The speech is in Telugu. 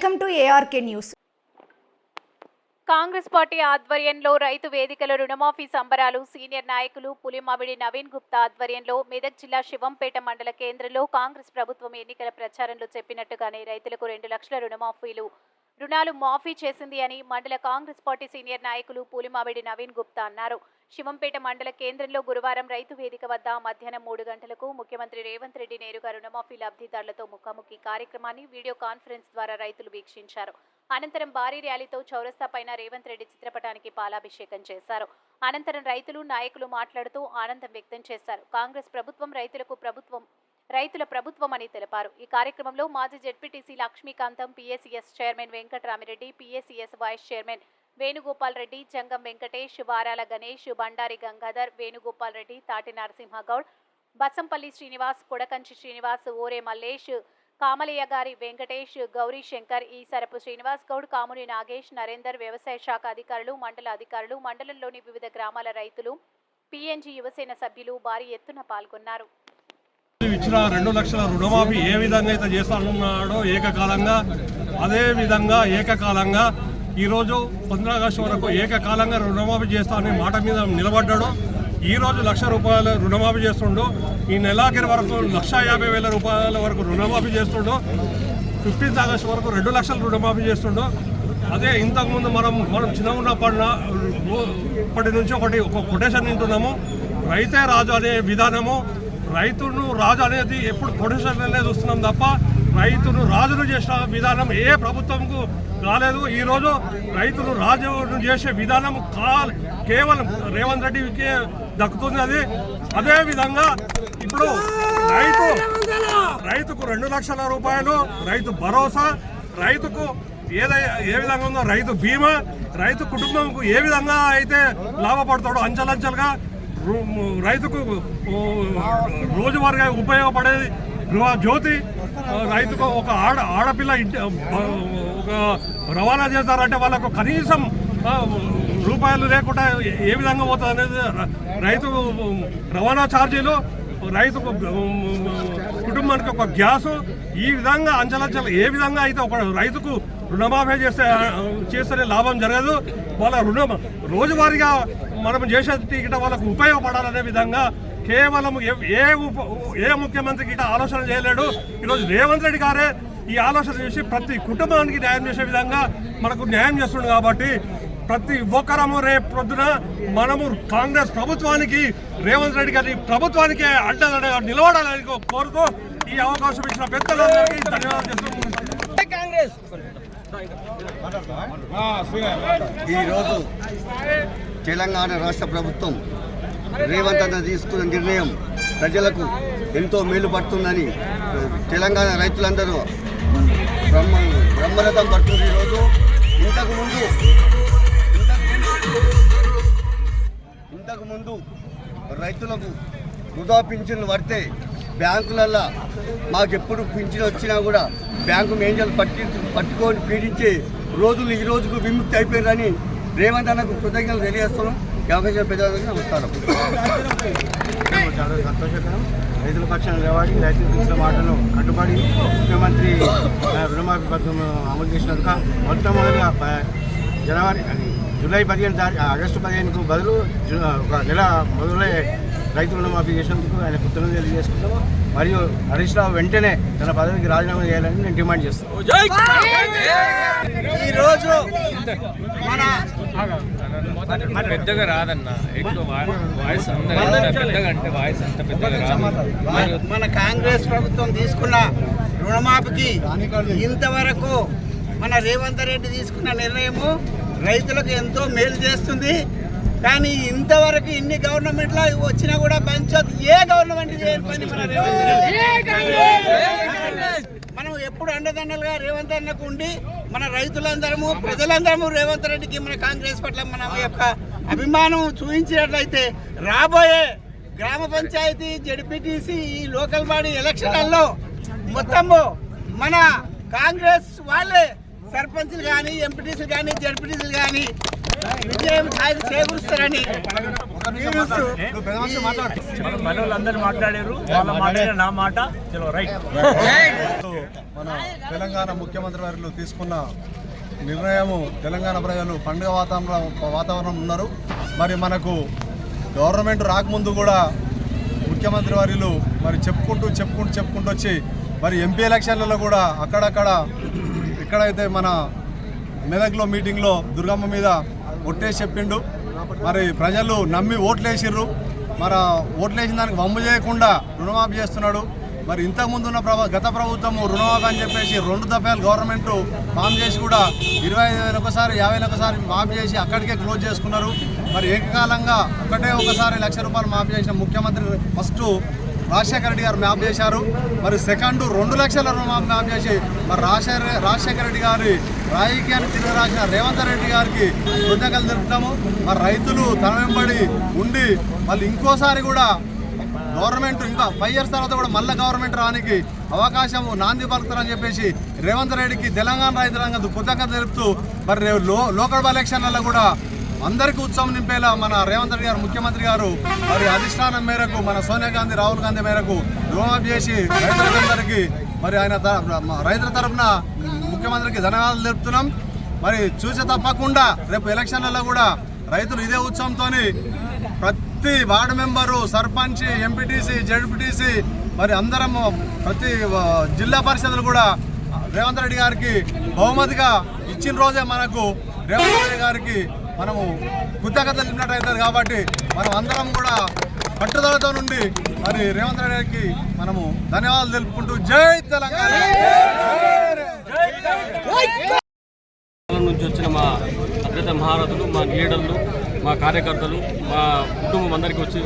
Welcome to ARK news Congress party ఆధ్వర్యంలో రైతు వేదికల రుణమాఫీ సంబరాలు సీనియర్ నాయకులు పులిమామిడి నవీన్ గుప్తా ఆధ్వర్యంలో మెదక్ జిల్లా శివంపేట మండల కేంద్రంలో కాంగ్రెస్ ప్రభుత్వం ఎన్నికల ప్రచారంలో చెప్పినట్టుగానే రైతులకు రెండు లక్షల రుణమాఫీలు రుణాలు మాఫీ చేసింది అని మండల కాంగ్రెస్ పార్టీ సీనియర్ నాయకులు పూలిమావిడి నవీన్ గుప్తా అన్నారు. శివంపేట మండల కేంద్రంలో గురువారం రైతు వేదిక వద్ద మధ్యాహ్నం మూడు గంటలకు ముఖ్యమంత్రి రేవంత్ రెడ్డి నేరుగా రుణమాఫీ లబ్ధిదారులతో ముఖాముఖి కార్యక్రమాన్ని వీడియో కాన్ఫరెన్స్ ద్వారా రైతులు వీక్షించారు. అనంతరం భారీ ర్యాలీతో చౌరస్తా పైన రేవంత్ రెడ్డి చిత్రపటానికి పాలాభిషేకం చేశారు. అనంతరం రైతులు నాయకులు మాట్లాడుతూ ఆనందం వ్యక్తం చేశారు. కాంగ్రెస్ ప్రభుత్వం రైతులకు ప్రభుత్వం రైతుల ప్రభుత్వం అని తెలిపారు. ఈ కార్యక్రమంలో మాజీ ZPTC Lakshmikantam PSCS chairman Venkatarami Reddy PSCS vice chairman Venugopal Reddy Jangam Venkatesh వారాల గణేష్ బండారి గంగాధర్ వేణుగోపాల్ రెడ్డి తాటి నరసింహగౌడ్ బసంపల్లి శ్రీనివాస్ కొడకంచి శ్రీనివాస్ ఓరే మల్లేష్ కామలయ్య గారి వెంకటేష్ గౌరీ శంకర్ ఈసరపు శ్రీనివాస్ గౌడ్ కాముని నాగేష్ నరేందర్ వ్యవసాయ శాఖ అధికారులు మండల అధికారులు మండలంలోని వివిధ గ్రామాల రైతులు పీఎన్జీ యువసేన సభ్యులు భారీ ఎత్తున పాల్గొన్నారు. ఇచ్చిన రెండు లక్షల రుణమాఫీ ఏ విధంగా అయితే చేస్తానన్నాడో ఏకకాలంగా అదే విధంగా ఏకకాలంగా ఈరోజు పంద్రా ఆగస్టు వరకు ఏకకాలంగా రుణమాఫీ చేస్తానని మాట మీద నిలబడ్డాడు. ఈరోజు లక్ష రూపాయలు రుణమాఫీ చేస్తుండు. ఈ నెలాఖరి వరకు లక్ష యాభై వేల రూపాయల వరకు రుణమాఫీ చేస్తుండు. ఫిఫ్టీన్త్ ఆగస్టు వరకు రెండు లక్షలు రుణమాఫీ చేస్తుండు. అదే ఇంతకుముందు మనం మనం చిన్న ఉన్నప్పటిన ఇప్పటి నుంచి ఒకటి ఒక కొటేషన్ వింటున్నాము. రైతే రాజు అనే విధానము రైతును రాజు అనేది ఎప్పుడు పొడిషన్ అనేది చూస్తున్నాం తప్ప రైతును రాజును చేసిన విధానం ఏ ప్రభుత్వంకు రాలేదు. ఈరోజు రైతును రాజును చేసే విధానం కేవలం రేవంత్ రెడ్డికి దక్కుతుంది అది. అదే విధంగా ఇప్పుడు రైతు రైతుకు రెండు లక్షల రూపాయలు రైతు భరోసా రైతుకు ఏదై ఏ విధంగా ఉందో రైతు బీమా రైతు కుటుంబంకు ఏ విధంగా అయితే లాభపడతాడో అంచెలంచెలుగా రైతుకు రోజువారీగా ఉపయోగపడేది గృహ జ్యోతి. రైతుకు ఒక ఆడ ఆడపిల్ల ఇంటి ఒక రవాణా చేస్తారంటే వాళ్ళకు కనీసం రూపాయలు లేకుండా ఏ- విధంగా పోతుంది అనేది రైతు రవాణా ఛార్జీలు రైతుకు కుటుంబానికి ఒక గ్యాసు ఈ విధంగా అంచలంచల ఏ విధంగా అయితే ఒక రైతుకు రుణమాఫీ చేస్తే చేస్తేనే లాభం జరగదు. వాళ్ళ రుణం రోజువారీగా మనం చేసే గిట వాళ్ళకు ఉపయోగపడాలనే విధంగా కేవలం ఏ- ఏ ఉప ఏ ముఖ్యమంత్రికి గిట ఆలోచన చేయలేడు. ఈరోజు రేవంత్ రెడ్డి గారే ఈ ఆలోచన చేసి ప్రతి కుటుంబానికి న్యాయం చేసే విధంగా మనకు న్యాయం చేస్తుండు కాబట్టి ప్రతి ఒక్కరము రేపు ప్రొద్దున మనము కాంగ్రెస్ ప్రభుత్వానికి రేవంత్ రెడ్డి గారి ప్రభుత్వానికి అడ్డదడగా నిలబడాలని కోరుతూ ఈ అవకాశం ఇచ్చిన పెద్దలందరికీ ధన్యవాదాలు చేస్తూ ఈరోజు తెలంగాణ రాష్ట్ర ప్రభుత్వం రేవంత్ అన్న తీసుకున్న నిర్ణయం ప్రజలకు ఎంతో మేలు పడుతుందని తెలంగాణ రైతులందరూ బ్రహ్మ బ్రహ్మరథం పడుతుంది ఈరోజు. ఇంతకు ముందు ఇంతకు ముందు రైతులకు వృధా పింఛన్లు పడితే బ్యాంకులల్లో మాకు ఎప్పుడు పింఛన్ వచ్చినా కూడా బ్యాంకు మేనేజర్లు పట్టి పట్టుకొని పీడించే రోజులు ఈ రోజుకు విముక్తి అయిపోయారని రేవంత్ అన్నకు కృతజ్ఞతలు తెలియజేస్తున్నాం. ఈ అవకాశం నమస్కారం. చాలా సంతోషకరం. రైతుల పక్షాన నిలబడి రైతులు ఇచ్చిన మాటలు కట్టుబడి ముఖ్యమంత్రి రుణమాఫీ పథకం అమలు చేసినందుక మొట్టమొదటిగా జనవరి జూలై పదిహేను తారీఖు ఆగస్టు పదిహేనుకు బదులు ఒక నెల మొదలై రైతు రుణమాఫీ చేసినందుకు ఆయన కృతజ్ఞతలు తెలియజేసుకుంటాము మరియు హరీష్ రావు వెంటనే తన పదవికి రాజీనామా చేయాలని నేను డిమాండ్ చేస్తాను ఈరోజు మన పెద్దగా రాదన్న. వాయిస్ అంత పెద్దగా అంటే వాయిస్ అంత పెద్దగా మన కాంగ్రెస్ ప్రభుత్వం తీసుకున్న రుణమాఫీకి ఇంతవరకు మన రేవంత్ రెడ్డి తీసుకున్న నిర్ణయము రైతులకు ఎంతో మేలు చేస్తుంది. కానీ ఇంతవరకు ఇన్ని గవర్నమెంట్లో వచ్చినా కూడా పంచాయత్ ఏ గవర్నమెంట్ చేయని పని మన రేవంత్ రెడ్డి మనం ఎప్పుడు అండదండలుగా రేవంత్ అన్నకు ఉండి మన రైతులందరము ప్రజలందరము రేవంత్ రెడ్డికి మన కాంగ్రెస్ పట్ల మన యొక్క అభిమానం చూపించినట్లయితే రాబోయే గ్రామ పంచాయతీ జడ్పీటీసీ ఈ లోకల్ బాడీ ఎలక్షన్లలో మొత్తము మన కాంగ్రెస్ వాళ్ళే సర్పంచ్లు కానీ ఎంపీటీసీలు కానీ జడ్పీటీసీలు కానీ విజయం ఛాయలు చేకూరుస్తారని. మనోళ్ళందరూ మాట్లాడారు. వాళ్ళ మాట నా మాట. రైట్. మన తెలంగాణ ముఖ్యమంత్రి వారిలో తీసుకున్న నిర్ణయము తెలంగాణ ప్రజలు పండుగ వాతావరణం వాతావరణం ఉన్నారు. మరి మనకు గవర్నమెంట్ రాకముందు కూడా ముఖ్యమంత్రి వారిలు మరి చెప్పుకుంటూ చెప్పుకుంటూ చెప్పుకుంటూ వచ్చి మరి ఎంపీ ఎలక్షన్లలో కూడా అక్కడక్కడ ఎక్కడైతే మన మెదక్లో మీటింగ్లో దుర్గమ్మ మీద కొట్టేసి చెప్పిండు. మరి ప్రజలు నమ్మి ఓట్లేసిర్రు. మరి ఓట్లేసిన దానికి వమ్ము చేయకుండా రుణమాఫీ చేస్తున్నాడు. మరి ఇంతకుముందు ఉన్న ప్రభ గత ప్రభుత్వం రుణమాఫీ అని చెప్పేసి రెండు దఫాలు గవర్నమెంట్ ఫామ్ చేసి కూడా ఇరవై ఐదు వేలు ఒకసారి యాభై వేలు ఒకసారి మాఫీ చేసి అక్కడికే క్లోజ్ చేసుకున్నారు. మరి ఏకకాలంగా ఒకటే ఒకసారి లక్ష రూపాయలు మాఫీ చేసిన ముఖ్యమంత్రి ఫస్ట్ రాజశేఖర రెడ్డి గారు మ్యాప్ చేశారు. మరి సెకండ్ రెండు లక్షల రుణమాఫీ మ్యాప్ చేసి మరి రాజశేఖర రాజశేఖర రెడ్డి గారి రాజకీయాన్ని తిరిగి రాసిన రేవంత్ రెడ్డి గారికి కృతజ్ఞతలు తెలుపుతాము. మరి రైతులు తన వెంబడి ఉండి మళ్ళీ ఇంకోసారి కూడా గవర్నమెంట్ ఇంకా ఫైవ్ ఇయర్స్ తర్వాత కూడా మళ్ళీ గవర్నమెంట్ రానికి అవకాశం నాంది పలుకుతారని చెప్పేసి రేవంత్ రెడ్డికి తెలంగాణ రైతులంగా కృతజ్ఞత తెలుపుతూ మరి లో లోకల్ ఎలక్షన్లలో కూడా అందరికీ ఉత్సవం నింపేలా మన రేవంత్ రెడ్డి గారు ముఖ్యమంత్రి గారు మరి అధిష్టానం మేరకు మన సోనియా గాంధీ రాహుల్ గాంధీ మేరకు రుణమాఫీ చేసి రైతులందరికీ మరి ఆయన రైతుల తరఫున ముఖ్యమంత్రికి ధన్యవాదాలు తెలుపుతున్నాం. మరి చూసే తప్పకుండా రేపు ఎలక్షన్లలో కూడా రైతులు ఇదే ఉత్సవంతో ప్రతి ward member sarpanch MPTC ZPTC మరి అందరం ప్రతి జిల్లా పరిషత్లు కూడా రేవంత్ రెడ్డి గారికి బహుమతిగా ఇచ్చిన రోజే మనకు రేవంత్ రెడ్డి గారికి మనము కృతజ్ఞతలు తెలిపినట్టు అవుతుంది కాబట్టి మనం అందరం కూడా పట్టుదలతో నుండి మరి రేవంత్ రెడ్డి గారికి మనము ధన్యవాదాలు తెలుపుకుంటూ జై తెలంగాణ. నుంచి వచ్చిన మా అగ్రత మహారథులు మా లీడర్లు మా కార్యకర్తలు మా కుటుంబం అందరికీ వచ్చి